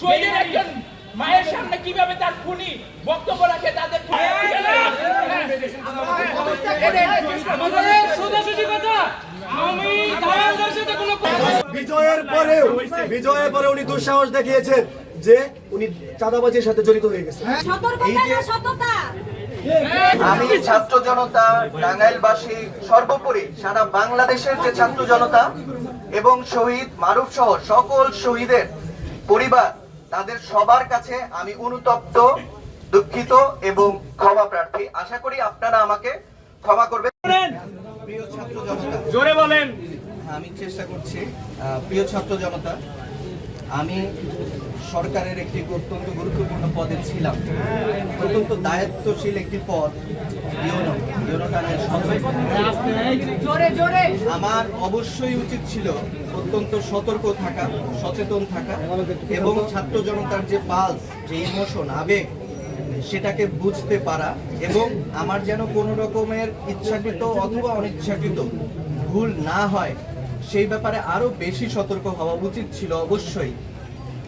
শহীদের একজন মায়ের সামনে কীভাবে তার খুনি বক্তব্য রাখে তাদের বিজয়ের পরেও বিজয়ের পরে উনি দুঃসাহস দেখিয়েছেন যে উনি চাঁদাবাজির সাথে জড়িত হয়ে গেছে সতর্কতা না সততা আমি ছাত্র জনতা টাঙ্গাইলবাসী সর্বোপরি সারা বাংলাদেশের যে ছাত্র জনতা এবং শহীদ মারুফ সহ সকল শহীদের পরিবার তাদের সবার কাছে আমি অনুতপ্ত দুঃখিত এবং ক্ষমা প্রার্থী। আশা করি আপনারা আমাকে ক্ষমা করবেন। প্রিয় ছাত্র জনতা জোরে বলেন। আমি চেষ্টা করছি। আহ, প্রিয় ছাত্র জনতা আমি সরকারের একটি অত্যন্ত গুরুত্বপূর্ণ পদে ছিলাম। অত্যন্ত দায়িত্বশীল একটি পদ ইউনো আমার অবশ্যই উচিত ছিল অত্যন্ত সতর্ক থাকা সচেতন থাকা এবং ছাত্র জনতার যে পালস যে ইমোশন আবেগ সেটাকে বুঝতে পারা এবং আমার যেন কোনো রকমের ইচ্ছাকৃত অথবা অনিচ্ছাকৃত ভুল না হয় সেই ব্যাপারে আরও বেশি সতর্ক হওয়া উচিত ছিল অবশ্যই।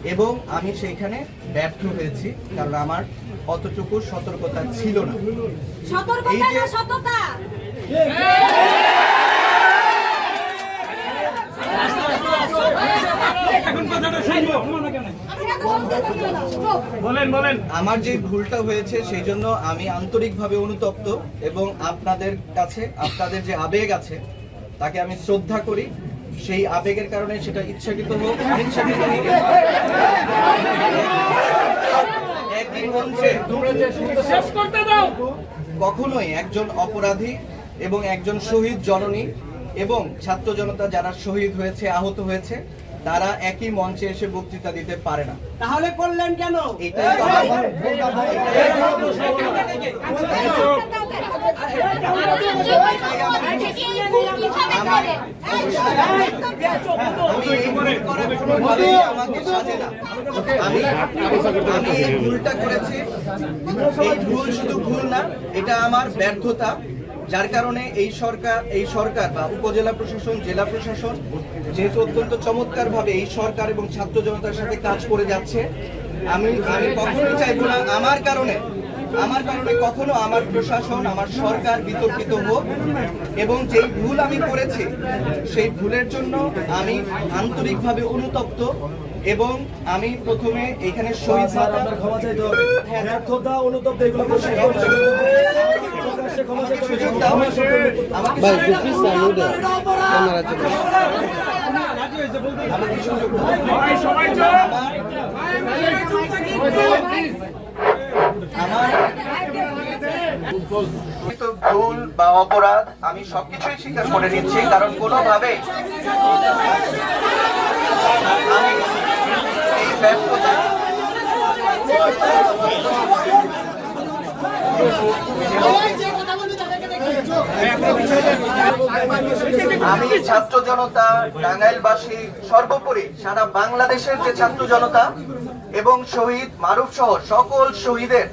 এবং আমি সেইখানে ব্যর্থ হয়েছি কারণ আমার অতটুকু সতর্কতা ছিল না। এই যে- আমার যে ভুলটা হয়েছে সেই জন্য আমি আন্তরিকভাবে অনুতপ্ত এবং আপনাদের কাছে আপনাদের যে আবেগ আছে তাকে আমি শ্রদ্ধা করি। সেই আবেগের কারণে সেটা ইচ্ছাকৃত হোক অনিচ্ছাকৃত হোক। একই মঞ্চে শেষ করতে দাও। কখনোই একজন অপরাধী এবং একজন শহীদ জননী এবং ছাত্র জনতা যারা শহীদ হয়েছে আহত হয়েছে তারা একই মঞ্চে এসে বক্তৃতা দিতে পারে না। তাহলে করলেন কেন? এটাই আমি ভুলটা করেছি এই ভুল শুধু ভুল না এটা আমার ব্যর্থতা যার কারণে এই সরকার এই সরকার বা উপজেলা প্রশাসন জেলা প্রশাসন যেহেতু অত্যন্ত চমৎকার ভাবে এই সরকার এবং ছাত্র জনতার সাথে কাজ করে যাচ্ছে আমি আমি কখনোই চাইব না আমার কারণে। আমার কারণে কখনো আমার প্রশাসন আমার সরকার বিতর্কিত হোক এবং যেই ভুল আমি করেছি সেই ভুলের জন্য আমি আন্তরিকভাবে অনুতপ্ত এবং আমি প্রথমে এখানে শহীদ ক্ষমা চাইতে হবে। অনুতপ্ত এগুলো আমাকে সুযোগ দাও সবাই সবাই চল আমার কিন্তু ভুল বা অপরাধ, আমি সবকিছুই স্বীকার করে নিচ্ছি, কারণ কোনোভাবে আমি ছাত্র জনতা, টাঙ্গাইলবাসী, সর্বোপরি সারা বাংলাদেশের যে ছাত্র জনতা এবং শহীদ মারুফ সহ সকল শহীদের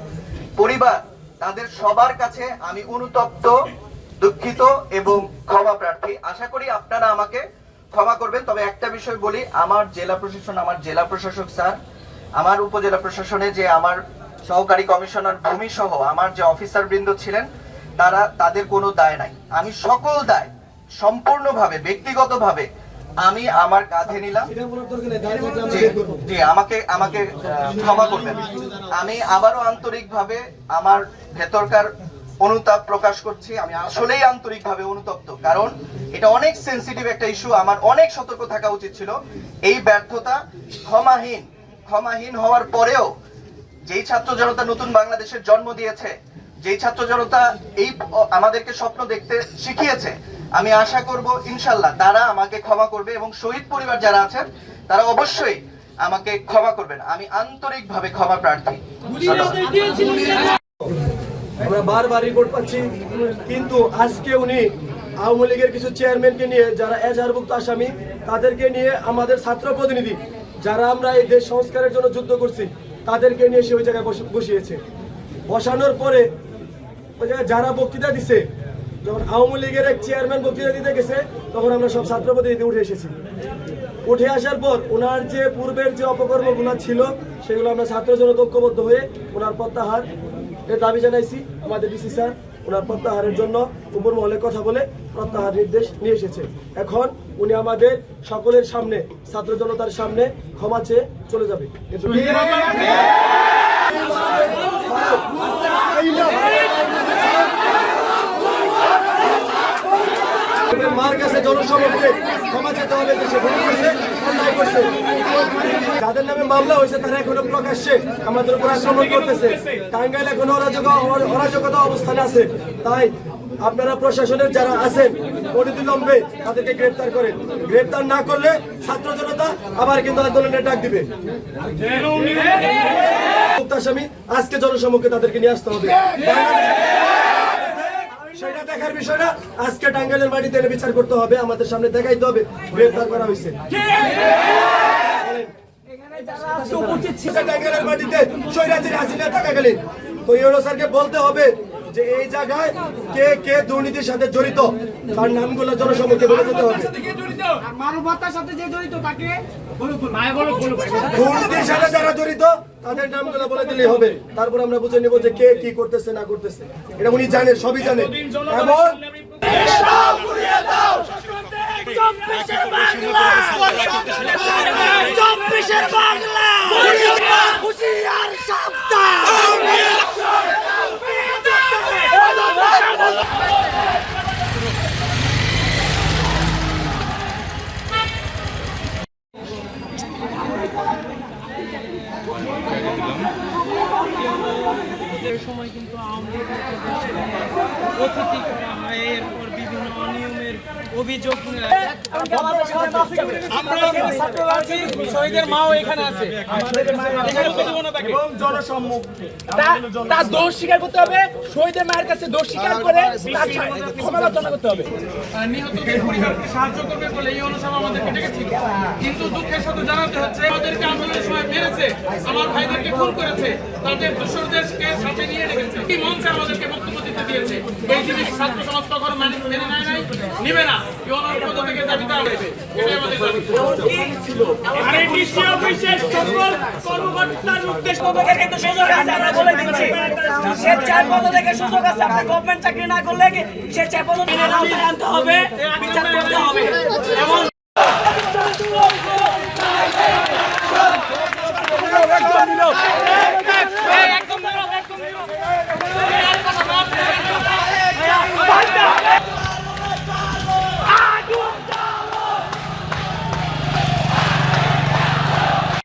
পরিবার তাদের সবার কাছে আমি অনুতপ্ত, দুঃখিত এবং ক্ষমা প্রার্থী। আশা করি আপনারা আমাকে ক্ষমা করবেন। তবে একটা বিষয় বলি, আমার জেলা প্রশাসন, আমার জেলা প্রশাসক স্যার, আমার উপজেলা প্রশাসনে যে আমার সহকারী কমিশনার ভূমি সহ আমার যে অফিসার বৃন্দ ছিলেন, তারা, তাদের কোনো দায় নাই। আমি সকল দায় সম্পূর্ণভাবে, ব্যক্তিগতভাবে আমি আমার কাঁধে নিলাম। জি আমাকে আমাকে ক্ষমা করবেন। আমি আবারও আন্তরিকভাবে আমার ভেতরকার অনুতাপ প্রকাশ করছি। আমি আসলেই আন্তরিকভাবে অনুতপ্ত, কারণ এটা অনেক সেনসিটিভ একটা ইস্যু আমার অনেক সতর্ক থাকা উচিত ছিল। এই ব্যর্থতা ক্ষমাহীন ক্ষমাহীন হওয়ার পরেও যেই ছাত্র জনতা নতুন বাংলাদেশের জন্ম দিয়েছে, যেই ছাত্র জনতা এই আমাদেরকে স্বপ্ন দেখতে শিখিয়েছে আমি আশা করব ইনশাল্লাহ তারা আমাকে ক্ষমা করবে এবং শহীদ পরিবার যারা আছেন, তারা অবশ্যই আমাকে ক্ষমা করবেন। আমি আন্তরিকভাবে ক্ষমা প্রার্থী। আমরা বারবার রিপোর্ট পাচ্ছি, কিন্তু আজকে উনি আওয়ামী লীগের কিছু চেয়ারম্যানকে নিয়ে, যারা এজাহারভুক্ত আসামি, তাদেরকে নিয়ে আমাদের ছাত্র প্রতিনিধি, যারা আমরা এই দেশ সংস্কারের জন্য যুদ্ধ করছি, তাদেরকে নিয়ে সে ওই জায়গায় বসিয়েছে। বসানোর পরে ওই জায়গায় যারা বক্তৃতা দিছে যখন আওয়ামী লীগের এক চেয়ারম্যান বক্তৃতা দিতে গেছে, তখন আমরা সব ছাত্র প্রতিনিধি উঠে এসেছি। উঠে আসার পর ওনার যে পূর্বের যে অপকর্মগুলো ছিল, সেগুলো আমরা ছাত্র জনতা ঐক্যবদ্ধ হয়ে ওনার প্রত্যাহার এর দাবি জানাইছি। আমাদের ডিসি স্যার ওনার প্রত্যাহারের জন্য উপর মহলে কথা বলে প্রত্যাহার নির্দেশ নিয়ে এসেছে। এখন উনি আমাদের সকলের সামনে, ছাত্র জনতার সামনে ক্ষমা চেয়ে চলে যাবে। কিন্তু মার কাছে জনসমক্ষে ক্ষমা চেতে হবে যে সে ভুল করছে অন্যায় করছে। যাদের নামে মামলা হয়েছে, তারা এখনও প্রকাশ্যে আমাদের উপর আক্রমণ করতেছে। টাঙ্গাইল এখনও অরাজক অরাজকতা অবস্থানে আছে। তাই আপনারা প্রশাসনের যারা আছেন অনতিবিলম্বে তাদেরকে গ্রেপ্তার করেন। গ্রেপ্তার না করলে ছাত্র জনতা আবার কিন্তু আন্দোলনের ডাক দিবে। আসামি আজকে জনসমক্ষে তাদেরকে নিয়ে আসতে হবে। সেটা দেখার বিষয় না আজকে টাঙ্গাইলের মাটিতে এনে বিচার করতে হবে আমাদের সামনে দেখাইতে হবে গ্রেফতার করা হয়েছে। টাঙ্গাইলের মাটিতে স্বৈরাচারী হাসিনা থাকাকালীন তো ইউরো স্যারকে বলতে হবে যে এই জায়গায় কে কে দুর্নীতির সাথে জড়িত তার নামগুলো জনসমক্ষে বলে যেতে হবে। মানবতার সাথে যে জড়িত তাকে দুর্নীতির সাথে যারা জড়িত তাদের নামগুলো বলে দিলেই হবে। তারপর আমরা বুঝে নেব যে কে কি করতেছে, না করতেছে। এটা উনি জানেন, সবই জানে হুশিয়ার সময় কিন্তু আওয়ামী অতিথি করা হয় এরপর বিভিন্ন অনিয়মের অভিযোগ আমরা এখানে ছাত্ররা আছি শহীদের মাও এখানে আছে। এখানে প্রতিবন্ধ থাকে। তা- তার দোষ স্বীকার করতে হবে শহীদের মায়ের কাছে দোষ স্বীকার করে তার ক্ষমা করতে হবে। নিহতদের সাহায্য করবে বলে এই আমাদেরকে ডেকেছিল কিন্তু দুঃখের সাথে জানাতে হচ্ছে আমাদেরকে আন্দোলনের সময় মেরেছে আমার ভাইদেরকে খুন করেছে, তাদের দোষরদেরকে সাথে নিয়ে রেখেছে। কি মঞ্চে আমাদেরকে বক্তব্য দিতে দিয়েছে? এই জিনিস ছাত্র সমাজ তখন মানে মেনে নেয় নাই, নিবে না। পদ থেকে দাবি। আরে থেকে সুযোগ আছে আপনি গভর্নমেন্ট চাকরি না করলে মেনে আনতে হবে? বিচার হবে।